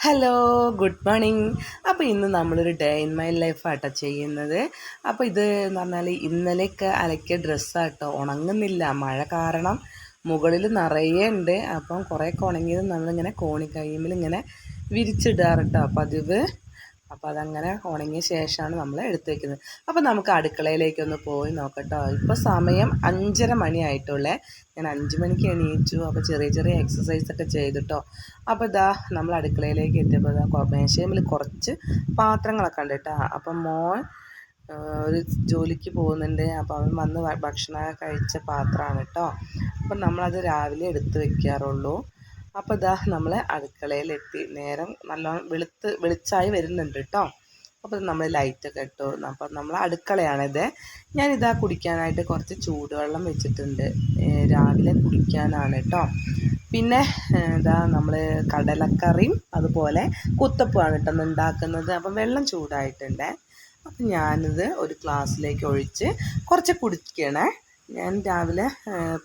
Hello good morning അപ്പോൾ ഇന്ന് നമ്മളൊരു ഡേ ഇൻ മൈ ലൈഫാട്ടോ ചെയ്യുന്നത്. അപ്പോൾ ഇത് എന്ന് പറഞ്ഞാൽ ഇന്നലെയൊക്കെ അലക്കിയ ഡ്രസ്സാട്ടോ ഉണങ്ങുന്നില്ല മഴ കാരണം. മുകളിൽ നിറയെ ഉണ്ട്. അപ്പം കുറേയൊക്കെ ഉണങ്ങിയത് നമ്മളിങ്ങനെ കോണിക്കൈമിൽ ഇങ്ങനെ വിരിച്ചിടാറുട്ടോ പതിവ്. അപ്പോൾ അതങ്ങനെ ഉണങ്ങിയ ശേഷമാണ് നമ്മൾ എടുത്തു വെക്കുന്നത് അപ്പോൾ നമുക്ക് അടുക്കളയിലേക്കൊന്ന് പോയി നോക്കട്ടോ. ഇപ്പോൾ സമയം അഞ്ചര മണിയായിട്ടുള്ളേ. ഞാൻ അഞ്ച് മണിക്ക് എണീച്ചു അപ്പോൾ ചെറിയ ചെറിയ എക്സസൈസ് ഒക്കെ ചെയ്തിട്ടോ. അപ്പോൾ ഇതാ നമ്മൾ അടുക്കളയിലേക്ക് എത്തിയപ്പോൾ ഇതാ മേശയിൽ കുറച്ച് പാത്രങ്ങളൊക്കെ ഉണ്ട് കേട്ടോ അപ്പം മോൻ ഒരു ജോലിക്ക് പോകുന്നുണ്ട്. അപ്പോൾ അവൻ വന്ന് ഭക്ഷണം കഴിച്ച പാത്രമാണ് കേട്ടോ അപ്പം നമ്മളത് രാവിലെ എടുത്ത് വെക്കാറുള്ളൂ. അപ്പോൾ ഇതാ നമ്മൾ അടുക്കളയിലെത്തി. നേരം നല്ലോണം വെളുത്ത് വെളിച്ചായി വരുന്നുണ്ട് കേട്ടോ. അപ്പോൾ നമ്മൾ ലൈറ്റൊക്കെ ഇട്ടു. അപ്പം നമ്മൾ അടുക്കളയാണിത് ഞാനിതാ കുടിക്കാനായിട്ട് കുറച്ച് ചൂടുവെള്ളം വെച്ചിട്ടുണ്ട്. രാവിലെ കുടിക്കാനാണ് കേട്ടോ. പിന്നെ ഇതാ നമ്മൾ കടലക്കറിയും അതുപോലെ കുത്തപ്പമാണ് കേട്ടോ ഉണ്ടാക്കുന്നത്. അപ്പം വെള്ളം ചൂടായിട്ടുണ്ട്. അപ്പം ഞാനിത് ഒരു ഗ്ലാസ്സിലേക്ക് ഒഴിച്ച് കുറച്ച് കുടിക്കണേ. ഞാൻ രാവിലെ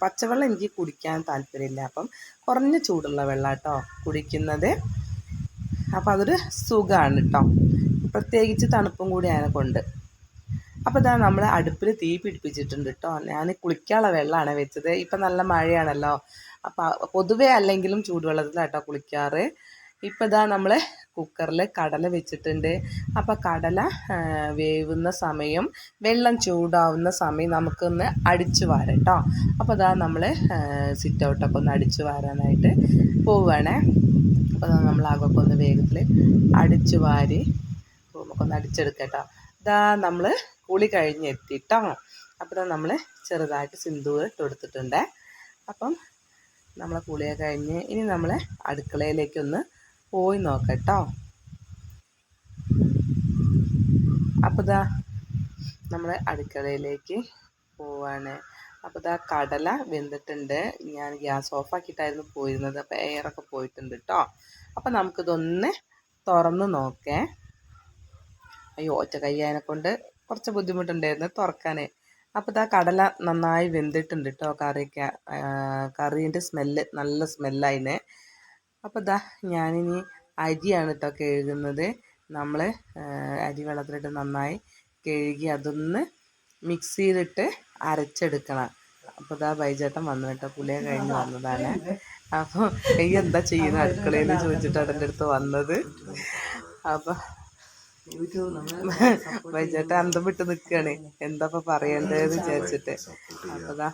പച്ചവെള്ളം എനിക്ക് കുടിക്കാൻ താല്പര്യമില്ല. അപ്പം കുറഞ്ഞ ചൂടുള്ള വെള്ളം കേട്ടോ കുടിക്കുന്നത്. അപ്പോൾ അതൊരു സുഖമാണ് കേട്ടോ പ്രത്യേകിച്ച് തണുപ്പും കൂടി അതിനെ കൊണ്ട്. അപ്പോൾ ഇതാ നമ്മൾ അടുപ്പിൽ തീ പിടിപ്പിച്ചിട്ടുണ്ട് കേട്ടോ ഞാൻ കുളിക്കാനുള്ള വെള്ളമാണ് വെച്ചത്. ഇപ്പം നല്ല മഴയാണല്ലോ. അപ്പോൾ പൊതുവേ അല്ലെങ്കിലും ചൂടുവെള്ളത്തിലാട്ടോ കുളിക്കാറ്. ഇപ്പം ഇതാ നമ്മൾ കുക്കറിൽ കടല വെച്ചിട്ടുണ്ട്. അപ്പോൾ കടല വേവുന്ന സമയം വെള്ളം ചൂടാവുന്ന സമയം നമുക്കൊന്ന് അടിച്ചു വാരാം കേട്ടോ അപ്പോൾ അതാ നമ്മൾ സിറ്റ് ഔട്ടൊക്കെ ഒന്ന് അടിച്ചു വാരാനായിട്ട് പോവുകയാണേ അപ്പോൾ നമ്മൾ ആകൊക്കെ ഒന്ന് വേഗത്തിൽ അടിച്ചു വാരി റൂമൊക്കെ ഒന്ന് കേട്ടോ ഇതാ നമ്മൾ കുളി കഴിഞ്ഞ് കേട്ടോ അപ്പോൾ നമ്മൾ ചെറുതായിട്ട് സിന്ദൂർ ഇട്ട് അപ്പം നമ്മളെ കുളിയൊക്കെ കഴിഞ്ഞ് ഇനി നമ്മൾ അടുക്കളയിലേക്കൊന്ന് പോയി നോക്കട്ടോ. അപ്പോൾ ദാ നമ്മൾ അടുക്കളയിലേക്ക് പോവാണ്. അപ്പോൾ ദാ കടല വെന്തിട്ടുണ്ട്. ഞാൻ ഗ്യാസ് ഓഫ് ഓഫാക്കിയിട്ടായിരുന്നു പോയിരുന്നത്. അപ്പോൾ എയറൊക്കെ പോയിട്ടുണ്ട് കേട്ടോ അപ്പോൾ നമുക്കിതൊന്ന് തുറന്ന് നോക്കേ. അയ്യോ ഒറ്റ കയ്യാനെ കൊണ്ട് കുറച്ച് ബുദ്ധിമുട്ടുണ്ടായിരുന്നു തുറക്കാൻ അപ്പോൾ ഇതാ കടല നന്നായി വെന്തിട്ടുണ്ട് കേട്ടോ കറിയൊക്കെ. കറീന്റെ സ്മെല്ല് നല്ല സ്മെല്ലായിന്. അപ്പോൾ ഇതാ ഞാനിനി അരിയാണ് കേട്ടോ കഴുകുന്നത്. നമ്മൾ അരി വെള്ളത്തിലിട്ട് നന്നായി കഴുകി അതൊന്ന് മിക്സിയിലിട്ട് അരച്ചെടുക്കണം. അപ്പോൾ ഇതാ ബൈചേട്ടൻ വന്നു കേട്ടോ പുലിയെ കഴിഞ്ഞ് വന്നതാണ്. അപ്പോൾ ഈ എന്താ ചെയ്യുന്നത് അടുക്കളയിൽ ചോദിച്ചിട്ടാണ് എന്റെ അടുത്ത് വന്നത്. അപ്പോൾ വൈചേട്ടൻ അന്തം വിട്ട് നിൽക്കുകയാണ് എന്താ പറയേണ്ടതെന്ന് വിചാരിച്ചിട്ട്. അപ്പതാ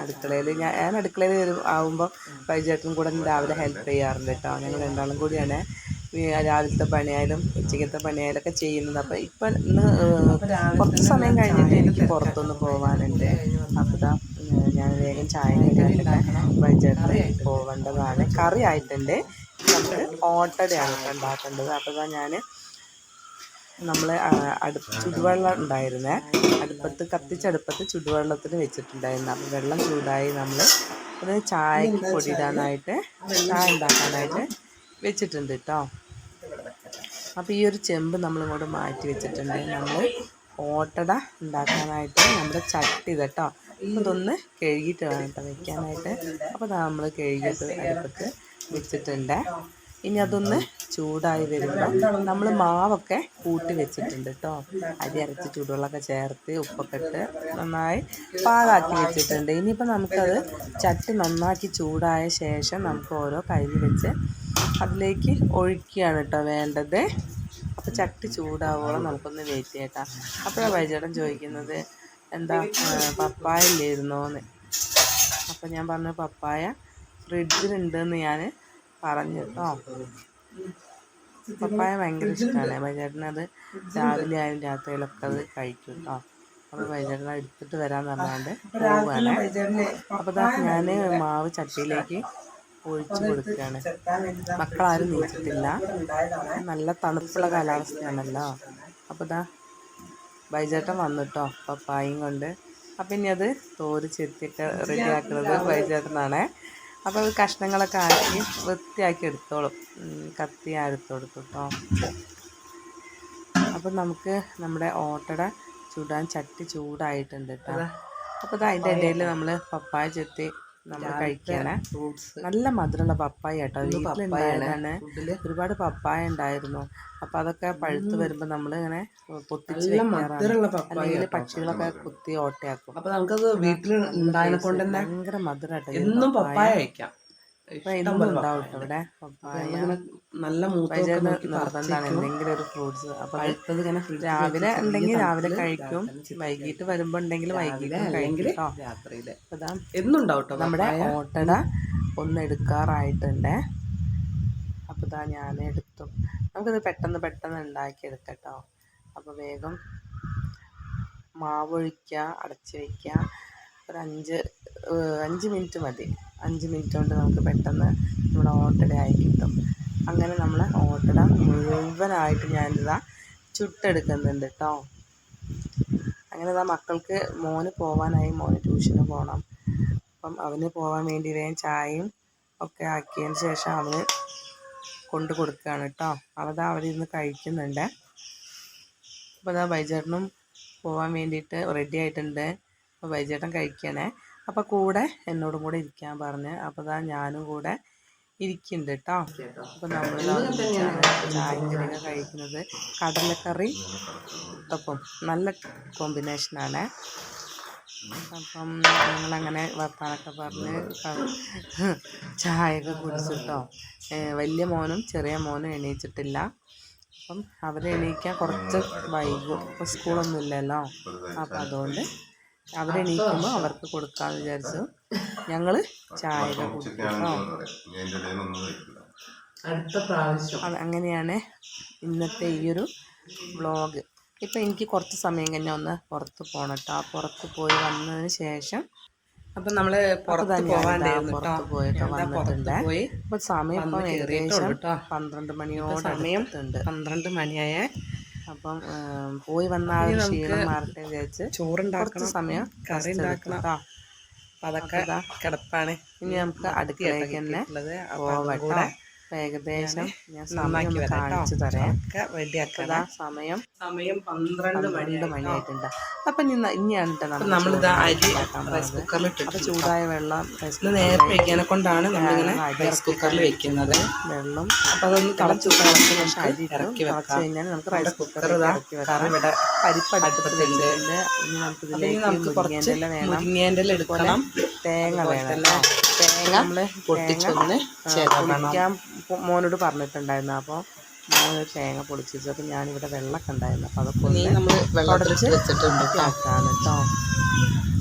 അടുക്കളയിൽ ഞാൻ ഞാൻ അടുക്കളയിൽ വരും ആവുമ്പോൾ വൈചേട്ടനും കൂടെ രാവിലെ ഹെൽപ്പ് ചെയ്യാറുണ്ട് കേട്ടോ ഞങ്ങൾ രണ്ടാളും കൂടിയാണ്. രാവിലത്തെ പണിയായാലും ഉച്ചക്കത്തെ പണിയായാലും ഒക്കെ ചെയ്യുന്നത്. അപ്പൊ ഇപ്പം ഇന്ന് കുറച്ച് സമയം കഴിഞ്ഞിട്ട് എനിക്ക് പുറത്തൊന്ന് പോകാനുണ്ട് അപ്പതാ ഞാൻ വേഗം ചായ വൈചേട്ടൻ പോവേണ്ടതാണ്. കറി ആയിട്ടുണ്ട്. നമുക്ക് ഓട്ടടയാണ് ഉണ്ടാക്കേണ്ടത്. അപ്പോൾ ഞാൻ നമ്മൾ അടുപ്പ് ചുടുവെള്ളം ഉണ്ടായിരുന്നേ. അടുപ്പത്ത് കത്തിച്ചടുപ്പത്ത് ചുടുവെള്ളത്തിന് വെച്ചിട്ടുണ്ടായിരുന്നു. അപ്പോൾ വെള്ളം ചൂടായി നമ്മൾ അത് ചായക്ക് പൊടിയിടാനായിട്ട് ചായ ഉണ്ടാക്കാനായിട്ട് വെച്ചിട്ടുണ്ട് കേട്ടോ അപ്പോൾ ഈ ഒരു ചെമ്പ് നമ്മളിങ്ങോട്ട് മാറ്റി വെച്ചിട്ടുണ്ട്. നമ്മൾ ഓട്ടട ഉണ്ടാക്കാനായിട്ട് നമ്മുടെ ചട്ടി കേട്ടോ ഇതൊന്ന് കഴുകിയിട്ട് വേണം കേട്ടോ വെക്കാനായിട്ട്. അപ്പോൾ നമ്മൾ കഴുകിയിട്ട് അടുപ്പത്ത് വെച്ചിട്ടുണ്ട്. ഇനി അതൊന്ന് ചൂടായി വരുമ്പോൾ നമ്മൾ മാവൊക്കെ കൂട്ടി വെച്ചിട്ടുണ്ട് കേട്ടോ അരി അരച്ച് ചൂടുവെള്ളമൊക്കെ ചേർത്ത് ഉപ്പൊക്കെ ഇട്ട് നന്നായി പാകാക്കി വെച്ചിട്ടുണ്ട്. ഇനിയിപ്പോൾ നമുക്കത് ചട്ടി നന്നാക്കി ചൂടായ ശേഷം നമുക്ക് ഓരോ കയ്യിൽ വെച്ച് അതിലേക്ക് ഒഴിക്കുകയാണ് കേട്ടോ വേണ്ടത്. അപ്പോൾ ചട്ടി ചൂടാവോളം നമുക്കൊന്ന് വെയിറ്റ് ചെയ്യട്ടാ അപ്പോഴാണ് വൈചേട്ടൻ ചോദിക്കുന്നത് എന്താ പപ്പായ ഇല്ലായിരുന്നോന്ന് അപ്പോൾ ഞാൻ പറഞ്ഞു പപ്പായ ഫ്രിഡ്ജിലുണ്ടെന്ന് ഞാൻ പറഞ്ഞു കേട്ടോ പപ്പായ ഭയങ്കര ഇഷ്ടമാണ് വൈചേട്ടനത് രാവിലെ ആയാലും രാത്രിയിലൊക്കെ അത് കഴിക്കും കേട്ടോ അപ്പോൾ വൈചേട്ടനെ എടുത്തിട്ട് വരാൻ പറഞ്ഞാണ്ട് പോവുകയാണ് അപ്പോൾ ഞാൻ മാവ് ചട്ടിയിലേക്ക് ഒഴിച്ചു കൊടുക്കുകയാണ്. മക്കളാരും നീച്ചിട്ടില്ല. നല്ല തണുപ്പുള്ള കാലാവസ്ഥയാണല്ലോ. അപ്പോൾ ഇതാ വൈചേട്ടൻ വന്നിട്ടോ പപ്പായും കൊണ്ട്. അപ്പം ഇനി അത് തോര് ചെത്തിയൊക്കെ റെഡിയാക്കുന്നത് വൈചേട്ടനാണേ അപ്പോൾ അത് കഷ്ണങ്ങളൊക്കെ ആക്കി വൃത്തിയാക്കി എടുത്തോളും. കത്തി എടുത്തു കൊടുത്തു കേട്ടോ അപ്പം നമുക്ക് നമ്മുടെ ഓട്ടട ചുടാൻ ചട്ടി ചൂടായിട്ടുണ്ട് കേട്ടോ അപ്പോൾ അതിന്റെ ഇടയിൽ നമ്മൾ പപ്പായ ചെത്തി നമ്മൾ ഫ്രൂട്ട്സ്. നല്ല മധുരമുള്ള പപ്പായ കേട്ടോ. വീട്ടിലുണ്ടായതാണ് ഒരുപാട് പപ്പായ ഉണ്ടായിരുന്നു. അപ്പൊ അതൊക്കെ പഴുത്ത് വരുമ്പോ നമ്മൾ ഇങ്ങനെ പൊത്തിച്ച് മധുരമുള്ള പപ്പായ പക്ഷികളൊക്കെ കുത്തി ഓട്ടയാക്കും. അപ്പോൾ നമുക്കത് വീട്ടിൽ ഉണ്ടായതിനെ കൊണ്ട് തന്നെ ഭയങ്കര മധുരട്ടോ എന്നും പപ്പായ കഴിക്കാം. ഇവിടെ. നല്ല നിർബന്ധമാണ് എന്തെങ്കിലും ഒരു ഫ്രൂട്ട്സ് അപ്പൊ അത് പഴുത്തത് ഇങ്ങനെ രാവിലെ ഉണ്ടെങ്കിൽ രാവിലെ കഴിക്കും. വൈകിട്ട് വരുമ്പോ ഉണ്ടെങ്കിൽ വൈകിട്ട് അല്ലെങ്കിൽ. രാത്രിയിൽ. നമ്മുടെ ഓട്ടട ഒന്ന് എടുക്കാറായിട്ടുണ്ട്. അപ്പൊ ഇതാ ഞാൻ എടുത്തു. നമുക്കിത് പെട്ടെന്ന് പെട്ടെന്ന് ഉണ്ടാക്കി എടുക്കട്ടോ അപ്പോൾ വേഗം മാവൊഴിക്കുക അടച്ച് വയ്ക്കുക ഒരു അഞ്ച് അഞ്ച് മിനിറ്റ് മതി. അഞ്ച് മിനിറ്റ് കൊണ്ട് നമുക്ക് പെട്ടെന്ന് നമ്മുടെ ഓട്ടട ആയി കിട്ടും. അങ്ങനെ നമ്മൾ ഓട്ടട മുഴുവനായിട്ട് ഞാനിതാ ചുട്ടെടുക്കുന്നുണ്ട് കേട്ടോ അങ്ങനെ ഇതാ മക്കൾക്ക് മോന് പോവാനായി മോന് ട്യൂഷന് പോകണം അപ്പം അവന് പോകാൻ വേണ്ടി വേഗം ചായയും ഒക്കെ ആക്കിയതിന് ശേഷം അവന് കൊണ്ട് കൊടുക്കുകയാണ് കേട്ടോ അവതാ അവരിന്ന് കഴിക്കുന്നുണ്ട്. അപ്പോൾ അതാ ബൈജേട്ടനും പോകാൻ വേണ്ടിയിട്ട് റെഡി ആയിട്ടുണ്ട്. അപ്പോൾ ബൈജേട്ടൻ കഴിക്കണേ. അപ്പോൾ കൂടെ എന്നോടും കൂടെ ഇരിക്കാൻ പറഞ്ഞ്. അപ്പോൾ ഇതാ ഞാനും കൂടെ ഇരിക്കുന്നുണ്ട് കേട്ടോ അപ്പോൾ നമ്മൾ ചായയും കറിയൊക്കെ കഴിക്കുന്നത്? കടലക്കറി ഒപ്പം. നല്ല കോമ്പിനേഷനാണ് അപ്പം ഞങ്ങളങ്ങനെ വർത്താനൊക്കെ പറഞ്ഞ് ചായയൊക്കെ കുടിച്ചിട്ടോ. വലിയ മോനും ചെറിയ മോനും എണീച്ചിട്ടില്ല. അപ്പം അവരെ എണീക്കാൻ കുറച്ച് വൈകും. ഇപ്പോൾ സ്കൂളൊന്നുമില്ലല്ലോ അപ്പം അതുകൊണ്ട് അവരെണീക്കുമ്പോൾ അവർക്ക് കൊടുക്കാമെന്ന് വിചാരിച്ചു. ഞങ്ങൾ ചായ അടുത്ത പ്രാവശ്യം. അങ്ങനെയാണ് ഇന്നത്തെ ഈ ഒരു വ്ളോഗ്. ഇപ്പം എനിക്ക് കുറച്ച് സമയം കഴിഞ്ഞാൽ ഒന്ന് പുറത്ത് പോകണം കേട്ടോ ആ പുറത്ത് പോയി വന്നതിന് ശേഷം അപ്പം നമ്മൾ പുറത്ത് പുറത്ത് പോയിട്ട് വന്നിട്ടുണ്ട്. അപ്പം അപ്പോൾ സമയം ഇപ്പം ഏകദേശം ട്ടോ. പന്ത്രണ്ട് മണിയോട് സമയം പന്ത്രണ്ട് മണിയായ അപ്പം പോയി വന്നാൽ ആ ഒരു ക്ഷീണം മാറട്ടെ വിചാരിച്ച് ചോറുണ്ടാക്കുന്ന ചോറുണ്ടാക്കണം സമയം കറി ഉണ്ടാക്കണം. അതൊക്കെ കിടപ്പാണ്. ഇനി നമുക്ക് അടുക്കളയിലേക്ക് തന്നെ പോവട്ടോ. ഏകദേശം ഞാൻ സമയം നന്നാക്കി ഒന്ന് വരാം കാണിച്ചു തരാം. ഒക്കെ സമയം. സമയം പന്ത്രണ്ട് മണി പന്ത്രണ്ട് മണിയായിട്ടുണ്ട്. അപ്പം ഇനി ഇനിയാണ് നമ്മളിതാ അരി റൈസ് കുക്കറിൽ ഇട്ടിട്ട് ചൂടായ വെള്ളം റൈസ് നേരെ നേരത്തെ വെക്കാനെ കൊണ്ടാണ് നമ്മളിങ്ങനെ റൈസ് കുക്കറിൽ വെക്കുന്നത്. വെള്ളം അപ്പൊ അതൊന്ന് തിളച്ച് തിളച്ച് നമുക്ക് അരി ഇറക്കി തിളച്ച് കഴിഞ്ഞാൽ നമുക്ക് റൈസ് കുക്കർ ഇറക്കി വെക്കാം. ഇവിടെ ഇനി നമുക്ക് ഇതിലേക്ക് നമുക്ക് കുറച്ച് മുരിങ്ങേന്റെ വേണം. എടുക്കണം. തേങ്ങ വേണം തേങ്ങ നമ്മൾ പൊട്ടിച്ചൊന്ന് പോ- മോനോട് പറഞ്ഞിട്ടുണ്ടായിരുന്നു. അപ്പോൾ മോന് തേങ്ങ പൊളിച്ചു അപ്പോൾ ഞാനിവിടെ വെള്ളമൊക്കെ ഉണ്ടായിരുന്നു. അപ്പോൾ അതൊക്കെ നമ്മൾ വെള്ളത്തിൽ വെച്ചിട്ടുണ്ട് കേട്ടോ. ആക്കാണ് കേട്ടോ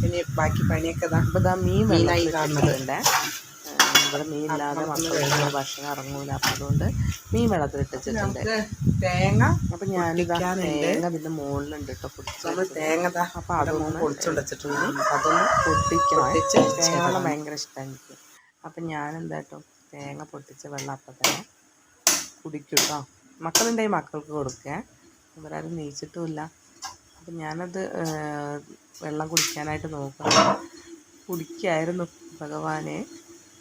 ഇനി ബാക്കി പണിയൊക്കെ അപ്പോൾ ഇതാ മീൻ മീനായി കാണുന്നുണ്ട് ഇവിടെ മീൻ ഇല്ലാതെ മക്കൾക്ക് ഭക്ഷണം ഇറങ്ങൂല. അപ്പം അതുകൊണ്ട് മീൻ വെള്ളത്തിലിട്ട് വെച്ചിട്ടുണ്ട് തേങ്ങ അപ്പോൾ ഞാനിതാ. തേങ്ങ ഇതിന്റെ മുകളിലുണ്ട് കേട്ടോ പൊടിച്ച് തേങ്ങ അപ്പം അതൊന്ന് പൊടിച്ചുണ്ടെച്ചിട്ടുണ്ട് അതൊന്ന് പൊട്ടിക്കണം. തേങ്ങ ഭയങ്കര ഇഷ്ടമാണ് എനിക്ക്. അപ്പം ഞാൻ എന്താ കേട്ടോ തേങ്ങ പൊട്ടിച്ച വെള്ളം അപ്പം തന്നെ കുടിക്കും കേട്ടോ മക്കളുണ്ടെങ്കിൽ മക്കൾക്ക് കൊടുക്കുക ഇവരാരും നീച്ചിട്ടുമില്ല. അപ്പം ഞാനത് വെള്ളം കുടിക്കാനായിട്ട് നോക്കുക കുടിക്കായിരുന്നു ഭഗവാനെ.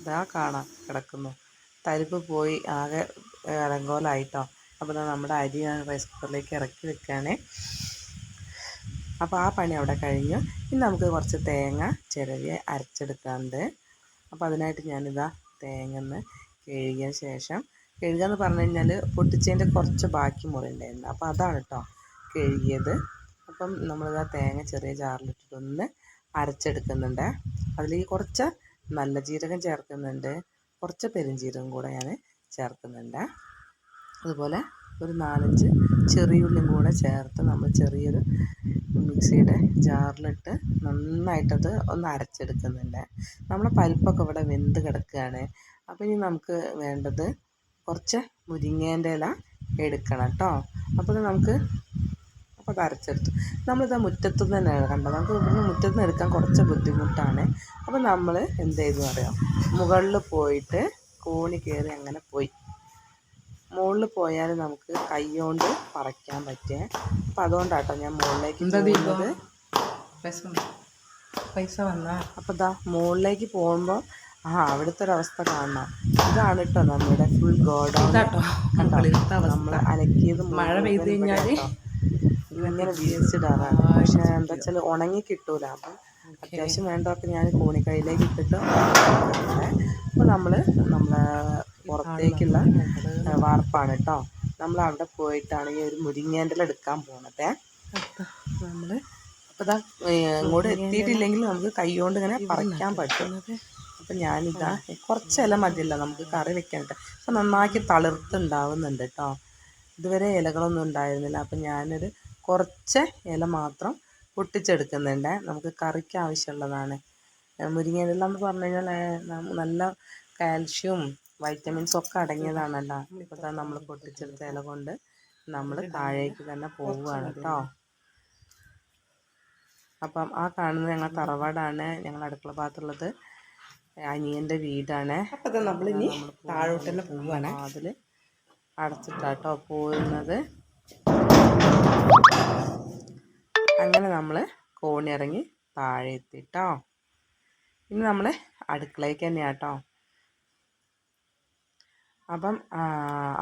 ഇതാ കാണാം കിടക്കുന്നു. തരിപ്പ് പോയി ആകെ ഏഹ്, അലങ്കോലായിട്ടോ. അപ്പോൾ നമ്മുടെ അരി ഞാൻ റൈസ് കുക്കറിലേക്ക് ഇറക്കി വെക്കുകയാണേ അപ്പോൾ ആ പണി അവിടെ കഴിഞ്ഞു. ഇനി നമുക്ക് കുറച്ച് തേങ്ങ ചിരവി അരച്ചെടുക്കാണ്ട് അപ്പോൾ അതിനായിട്ട് ഞാനിതാ തേങ്ങ ഒന്ന് കഴുകിയ ശേഷം കഴുകുക എന്ന് പറഞ്ഞു കഴിഞ്ഞാൽ പൊട്ടിച്ചതിന്റെ കുറച്ച് ബാക്കി മുറി ഉണ്ടായിരുന്നു. അപ്പോൾ അതാണ് കേട്ടോ കഴുകിയത്. അപ്പം നമ്മളിതാ തേങ്ങ ചെറിയ ജാറിലിട്ടിട്ടൊന്ന് അരച്ചെടുക്കുന്നുണ്ട്. അതിലേക്ക് കുറച്ച് നല്ല ജീരകം ചേർക്കുന്നുണ്ട്. കുറച്ച് പെരുംജീരകം കൂടെ ഞാൻ ചേർക്കുന്നുണ്ട്. അതുപോലെ ഒരു നാലഞ്ച് ചെറിയുള്ളിയും കൂടെ ചേർത്ത് നമ്മൾ ചെറിയൊരു മിക്സിയുടെ ജാറിലിട്ട് നന്നായിട്ടത് ഒന്ന് അരച്ചെടുക്കുന്നുണ്ട്. നമ്മളെ പരിപ്പൊക്കെ ഇവിടെ വെന്ത് കിടക്കുകയാണ്. അപ്പോൾ ഇനി നമുക്ക് വേണ്ടത് കുറച്ച് മുരിങ്ങേന്റെ ഇല എടുക്കണം കേട്ടോ. അപ്പോൾ നമുക്ക് അപ്പോൾ അത് അരച്ചെടുത്തു. നമ്മളിത് മുറ്റത്തു തന്നെയാണ് കണ്ടത് നമുക്ക് ഇവിടുന്ന് മുറ്റത്ത് നിന്ന് എടുക്കാൻ കുറച്ച് ബുദ്ധിമുട്ടാണ്. അപ്പോൾ നമ്മൾ എന്ത് ചെയ്തു അറിയാം? മുകളിൽ പോയിട്ട് കോണി കയറി അങ്ങനെ പോയി. മുകളിൽ പോയാൽ നമുക്ക് കൈ കൊണ്ട് പറിക്കാൻ പറ്റേ അപ്പം അതുകൊണ്ടാട്ടോ ഞാൻ മുകളിലേക്ക് പോകുന്നത്. പൈസ വന്ന? അപ്പോൾ ഇതാ മുകളിലേക്ക് പോകുമ്പോൾ ആ അവിടുത്തെ ഒരു അവസ്ഥ കാണണം. ഇതാണ് കേട്ടോ നമ്മുടെ ഫുൾ ഗോഡൗൺ. അവസ്ഥ. നമ്മൾ അലക്കിയത് മഴ പെയ്ത് കഴിഞ്ഞാൽ ഇങ്ങനെ വിരിച്ചിടാറാണ് പക്ഷെ എന്താ വെച്ചാൽ ഉണങ്ങി കിട്ടൂല. അപ്പം അത്യാവശ്യം വേണ്ടതൊക്കെ ഞാൻ കോണിക്കൈയിലേക്ക് ഇട്ടിട്ട് അപ്പോൾ നമ്മൾ നമ്മളെ പുറത്തേക്കുള്ള വാർപ്പാണ് കേട്ടോ നമ്മൾ അവിടെ പോയിട്ടാണ് ഈ ഒരു മുരിങ്ങേന്റെ എടുക്കാൻ പോണത്. നമ്മൾ അപ്പോൾ ഇതാ ഏ, ഇങ്ങോട്ട് എത്തിയിട്ടില്ലെങ്കിൽ നമുക്ക് കൈകൊണ്ട് ഇങ്ങനെ പറിക്കാൻ പറ്റും. അപ്പം ഞാനിതാ കുറച്ച് ഇല മതിയല്ലോ നമുക്ക് കറി വെക്കാനായിട്ട്. അപ്പം നന്നാക്കി തളിർത്തുണ്ടാവുന്നുണ്ട് കേട്ടോ ഇതുവരെ ഇലകളൊന്നും ഉണ്ടായിരുന്നില്ല. അപ്പം ഞാനൊരു കുറച്ച് ഇല മാത്രം പൊട്ടിച്ചെടുക്കുന്നുണ്ട്. നമുക്ക് കറിക്ക് ആവശ്യമുള്ളതാണ്. മുരിങ്ങയില എന്ന് പറഞ്ഞു കഴിഞ്ഞാൽ നല്ല കാൽഷ്യവും വൈറ്റമിൻസും ഒക്കെ അടങ്ങിയതാണല്ലോ. ഇപ്പോൾ തന്നെ നമ്മൾ പൊട്ടിച്ചെടുത്ത ഇല കൊണ്ട് നമ്മൾ താഴേക്ക് തന്നെ പോവുകയാണ് കേട്ടോ അപ്പം ആ കാണുന്നത് ഞങ്ങൾ തറവാടാണ്. ഞങ്ങൾ അടുക്കള ഭാഗത്തുള്ളത് അനിയന്റെ വീടാണ്. അപ്പം നമ്മളിനി താഴോട്ട് തന്നെ പോവുകയാണ്. അതിൽ അടച്ചിട്ടാട്ടോ പോകുന്നത് അങ്ങനെ നമ്മൾ കോണിറങ്ങി താഴെ എത്തിട്ടോ ഇനി നമ്മൾ അടുക്കളയ്ക്ക് തന്നെയാട്ടോ അപ്പം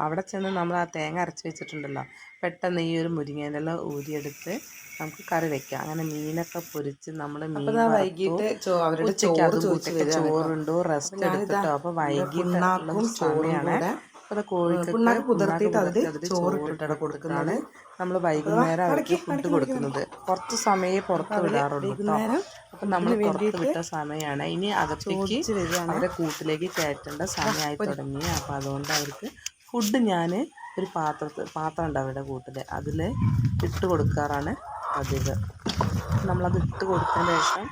അവിടെ ചെന്ന് നമ്മൾ ആ തേങ്ങ അരച്ച് വെച്ചിട്ടുണ്ടല്ലോ. പെട്ടെന്ന് ഈ ഒരു മുരിങ്ങയിലെല്ലാം ഊരിയെടുത്ത് നമുക്ക് കറി വെക്കാം. അങ്ങനെ മീനൊക്കെ പൊരിച്ച് നമ്മൾ മീൻ വൈകിട്ട് അവരുടെ ചോറ് ചോറുണ്ടോ റെസ്റ്റ് എടുത്തിട്ടോ? അപ്പൊ വൈകിട്ട് പിണ്ണാക്കും അപ്പൊ കോഴിക്ക് കുതിർത്തിട്ട് അതിൽ ചോറ് ഇട്ടിട്ടാണ് കൊടുക്കുന്നത്. നമ്മൾ വൈകുന്നേരം അവർക്ക് ഫുഡ് കൊടുക്കുന്നത്. കുറച്ച് സമയം പുറത്ത് വിടാറുള്ളൂ കേട്ടോ അപ്പൊ നമ്മൾ പുറത്ത് വിട്ട സമയമാണ് ഇനി അകത്തേക്ക് അവരെ കൂട്ടിലേക്ക് കയറ്റേണ്ട സമയമായി തുടങ്ങി. അപ്പൊ അതുകൊണ്ട് അവർക്ക് ഫുഡ് ഞാൻ ഒരു പാത്രത്തിൽ പാത്രം ഉണ്ട് അവരുടെ കൂട്ടിൽ അതിൽ ഇട്ട് കൊടുക്കാറാണ് പതിവ്. നമ്മളത് ഇട്ട് കൊടുത്തതിന് ശേഷം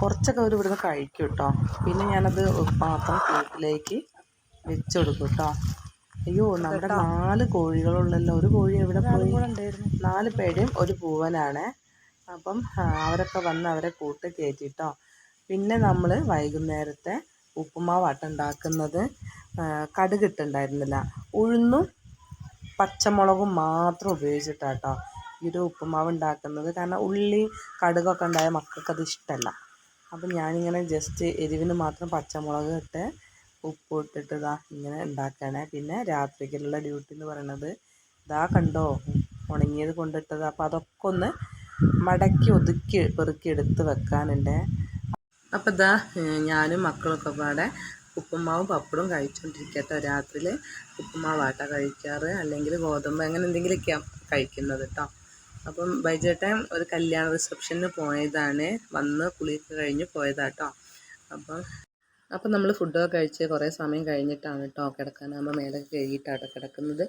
കുറച്ചൊക്കെ അവർ ഇവിടുന്ന് കഴിക്കും കേട്ടോ പിന്നെ ഞാനത് പാത്രം കൂട്ടിലേക്ക് വെച്ച് കൊടുക്കും കേട്ടോ അയ്യോ നമ്മുടെ നാല് കോഴികളുള്ളല്ലോ ഒരു കോഴി എവിടെ പോയി? നാല് പേരും ഒരു പൂവനാണ്. അപ്പം അവരൊക്കെ വന്ന് അവരെ കൂട്ട് കയറ്റിട്ടോ. പിന്നെ നമ്മൾ വൈകുന്നേരത്തെ ഉപ്പുമാവാട്ടം ഉണ്ടാക്കുന്നത് കടുക് കടുകിട്ടുണ്ടായിരുന്നില്ല. ഉഴുന്നും പച്ചമുളകും മാത്രം ഉപയോഗിച്ചിട്ടാട്ടോ ഈ ഒരു ഉപ്പുമാവ് ഉണ്ടാക്കുന്നത്. കാരണം ഉള്ളി കടുകൊക്കെ ഉണ്ടായ മക്കൾക്ക് അത് ഇഷ്ടമല്ല അപ്പം ഞാനിങ്ങനെ ജസ്റ്റ് എരിവിന് മാത്രം പച്ചമുളക് ഇട്ട് ഉപ്പ് ഇട്ടിട്ട് ഇതാ ഇങ്ങനെ ഉണ്ടാക്കുകയാണ് പിന്നെ രാത്രിക്കുള്ള ഡ്യൂട്ടി എന്ന് പറയണത് ഇതാ കണ്ടോ ഉണങ്ങിയത് കൊണ്ടിട്ടത്. അപ്പോൾ അതൊക്കെ ഒന്ന് മടക്കി ഒതുക്കി പെറുക്കി എടുത്ത് വെക്കാനുണ്ട്. അപ്പോൾ ഇതാ ഞാനും മക്കളൊക്കെ പാടെ ഉപ്പുമാവും പപ്പടും കഴിച്ചുകൊണ്ടിരിക്കട്ടോ രാത്രിയിൽ ഉപ്പുമാവാട്ട കഴിക്കാറ് അല്ലെങ്കിൽ ഗോതമ്പ് അങ്ങനെ എന്തെങ്കിലുമൊക്കെയാണ് കഴിക്കുന്നത് കേട്ടോ അപ്പം ബൈജേട്ടൻ ഒരു കല്യാണ റിസപ്ഷന് പോയതാണ്. വന്ന് കുളിയൊക്കെ കഴിഞ്ഞ് പോയതാട്ടോ അപ്പം അപ്പം നമ്മൾ ഫുഡൊക്കെ കഴിച്ച് കുറേ സമയം കഴിഞ്ഞിട്ടാണ് കേട്ടോ കിടക്കാനാകുമ്പോൾ മേലൊക്കെ കഴുകിയിട്ടാണ് കിടക്കുന്നത്.